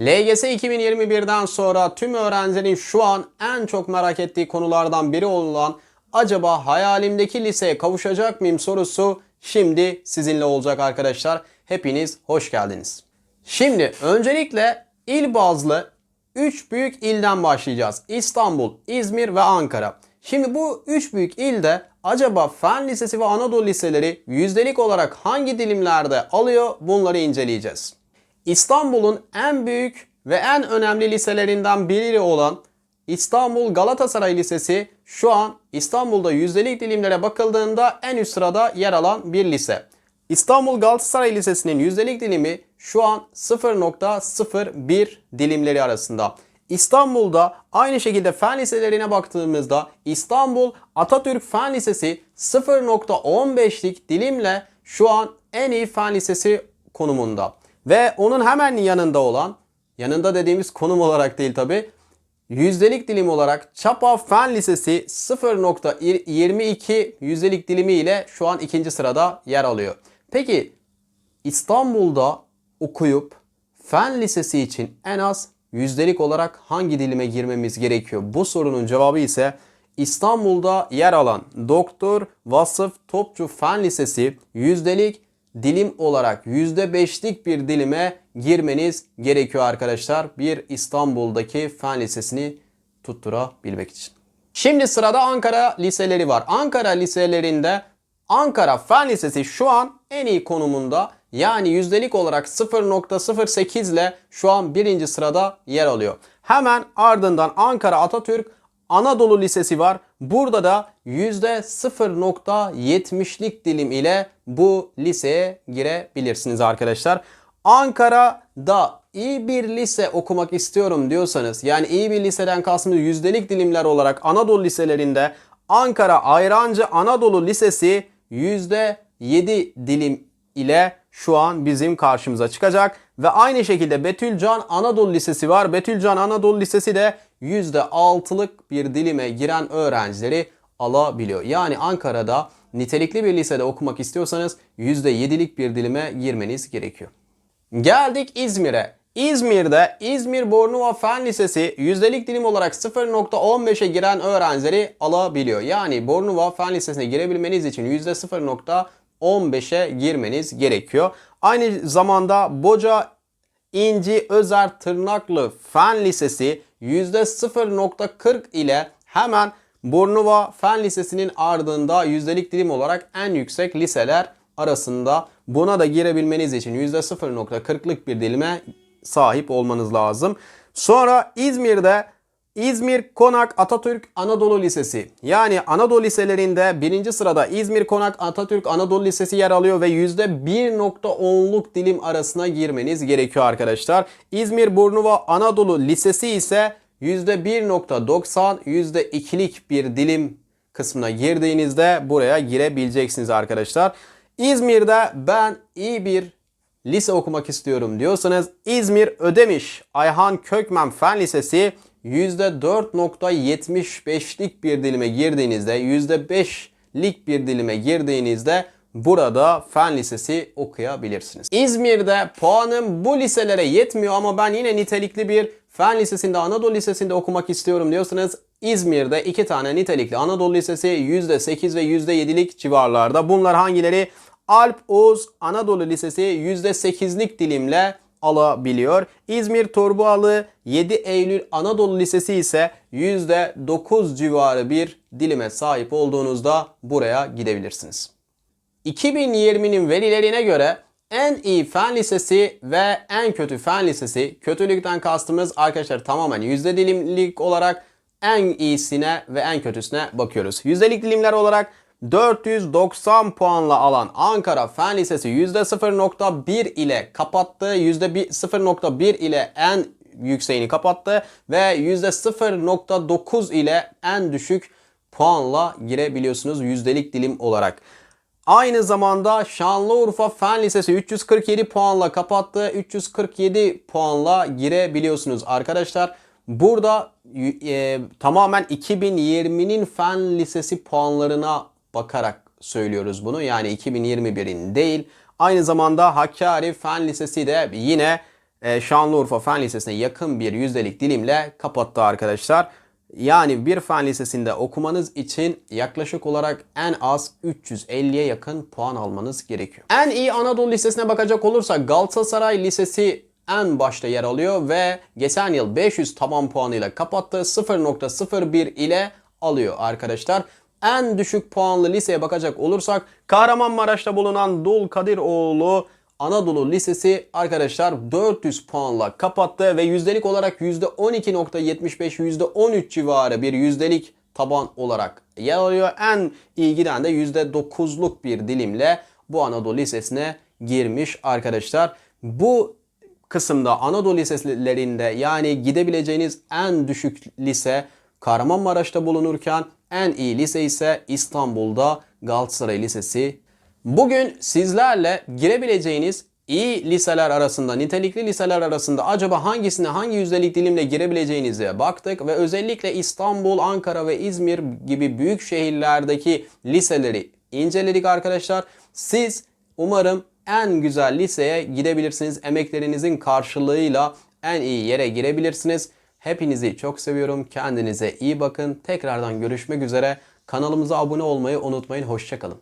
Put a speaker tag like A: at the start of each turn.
A: LGS 2021'den sonra tüm öğrencilerin şu an en çok merak ettiği konulardan biri olan acaba hayalimdeki liseye kavuşacak mıyım sorusu şimdi sizinle olacak arkadaşlar. Hepiniz hoş geldiniz. Şimdi öncelikle il bazlı 3 büyük ilden başlayacağız. İstanbul, İzmir ve Ankara. Şimdi bu 3 büyük ilde acaba Fen Lisesi ve Anadolu Liseleri yüzdelik olarak hangi dilimlerde alıyor bunları inceleyeceğiz. İstanbul'un en büyük ve en önemli liselerinden biri olan İstanbul Galatasaray Lisesi şu an İstanbul'da yüzdelik dilimlere bakıldığında en üst sırada yer alan bir lise. İstanbul Galatasaray Lisesi'nin yüzdelik dilimi şu an 0.01 dilimleri arasında. İstanbul'da aynı şekilde fen liselerine baktığımızda İstanbul Atatürk Fen Lisesi 0.15'lik dilimle şu an en iyi fen lisesi konumunda. Ve onun hemen yanında olan, yanında dediğimiz konum olarak değil tabi, yüzdelik dilim olarak Çapa Fen Lisesi 0.22 yüzdelik dilimi ile şu an ikinci sırada yer alıyor. Peki İstanbul'da okuyup Fen Lisesi için en az yüzdelik olarak hangi dilime girmemiz gerekiyor? Bu sorunun cevabı ise İstanbul'da yer alan Doktor Vasıf Topçu Fen Lisesi yüzdelik dilim olarak %5'lik bir dilime girmeniz gerekiyor arkadaşlar. Bir İstanbul'daki fen lisesini tutturabilmek için. Şimdi sırada Ankara liseleri var. Ankara liselerinde Ankara Fen Lisesi şu an en iyi konumunda. Yani yüzdelik olarak 0.08 ile şu an birinci sırada yer alıyor. Hemen ardından Ankara Atatürk Anadolu Lisesi var. Burada da %0.70'lik dilim ile bu liseye girebilirsiniz arkadaşlar. Ankara'da iyi bir lise okumak istiyorum diyorsanız yani iyi bir liseden kastımız yüzdelik dilimler olarak Anadolu liselerinde Ankara Ayrancı Anadolu Lisesi %7 dilim ile şu an bizim karşımıza çıkacak. Ve aynı şekilde Betülcan Anadolu Lisesi var. Betülcan Anadolu Lisesi de %6'lık bir dilime giren öğrencileri alabiliyor. Yani Ankara'da nitelikli bir lisede okumak istiyorsanız %7'lik bir dilime girmeniz gerekiyor. Geldik İzmir'e. İzmir'de İzmir Bornova Fen Lisesi yüzdelik dilim olarak 0.15'e giren öğrencileri alabiliyor. Yani Bornova Fen Lisesi'ne girebilmeniz için %0.15'e girmeniz gerekiyor. Aynı zamanda Boca İnci Özer Tırnaklı Fen Lisesi %0.40 ile hemen Bornova Fen Lisesi'nin ardında yüzdelik dilim olarak en yüksek liseler arasında. Buna da girebilmeniz için %0.40'lık bir dilime sahip olmanız lazım. Sonra İzmir'de İzmir Konak Atatürk Anadolu Lisesi. Yani Anadolu liselerinde birinci sırada İzmir Konak Atatürk Anadolu Lisesi yer alıyor ve %1.10'luk dilim arasına girmeniz gerekiyor arkadaşlar. İzmir Burnuva Anadolu Lisesi ise %1.90 %2'lik bir dilim kısmına girdiğinizde buraya girebileceksiniz arkadaşlar. İzmir'de ben iyi bir lise okumak istiyorum diyorsanız İzmir Ödemiş Ayhan Kökmen Fen Lisesi %4.75'lik bir dilime girdiğinizde %5'lik bir dilime girdiğinizde burada fen lisesi okuyabilirsiniz. İzmir'de puanım bu liselere yetmiyor ama ben yine nitelikli bir fen lisesinde Anadolu Lisesi'nde okumak istiyorum diyorsanız İzmir'de iki tane nitelikli Anadolu Lisesi %8 ve %7'lik civarlarda. Bunlar hangileri? Alp Oğuz Anadolu Lisesi %8'lik dilimle alabiliyor. İzmir Torbalı 7 Eylül Anadolu Lisesi ise %9 civarı bir dilime sahip olduğunuzda buraya gidebilirsiniz. 2020'nin verilerine göre en iyi fen lisesi ve en kötü fen lisesi kötülükten kastımız arkadaşlar tamamen yüzde dilimlik olarak en iyisine ve en kötüsüne bakıyoruz. Yüzdelik dilimler olarak 490 puanla alan Ankara Fen Lisesi %0.1 ile kapattı. %0.1 ile en yükseğini kapattı ve %0.9 ile en düşük puanla girebiliyorsunuz yüzdelik dilim olarak. Aynı zamanda Şanlıurfa Fen Lisesi 347 puanla kapattı. 347 puanla girebiliyorsunuz arkadaşlar. Burada e, tamamen 2020'nin Fen Lisesi puanlarına bakarak söylüyoruz bunu. Yani 2021'in değil. Aynı zamanda Hakkari Fen Lisesi de yine e, Şanlıurfa Fen Lisesi'ne yakın bir yüzdelik dilimle kapattı arkadaşlar. Yani bir fen lisesinde okumanız için yaklaşık olarak en az 350'ye yakın puan almanız gerekiyor. En iyi Anadolu Lisesi'ne bakacak olursak Galatasaray Lisesi en başta yer alıyor ve geçen yıl 500 taban puanıyla kapattı. 0.01 ile alıyor arkadaşlar. En düşük puanlı liseye bakacak olursak Kahramanmaraş'ta bulunan Dul Kadiroğlu Anadolu Lisesi arkadaşlar 400 puanla kapattı ve yüzdelik olarak %12.75 %13 civarı bir yüzdelik taban olarak yer alıyor. En iyi giden de %9'luk bir dilimle bu Anadolu Lisesi'ne girmiş arkadaşlar. Bu kısımda Anadolu liselerinde yani gidebileceğiniz en düşük lise Kahramanmaraş'ta bulunurken en iyi lise ise İstanbul'da Galatasaray Lisesi. Bugün sizlerle girebileceğiniz iyi liseler arasında, nitelikli liseler arasında acaba hangisine hangi yüzdelik dilimle girebileceğinize baktık ve özellikle İstanbul, Ankara ve İzmir gibi büyük şehirlerdeki liseleri inceledik arkadaşlar. Siz umarım en güzel liseye gidebilirsiniz. Emeklerinizin karşılığıyla en iyi yere girebilirsiniz. Hepinizi çok seviyorum. Kendinize iyi bakın. Tekrardan görüşmek üzere. Kanalımıza abone olmayı unutmayın. Hoşçakalın.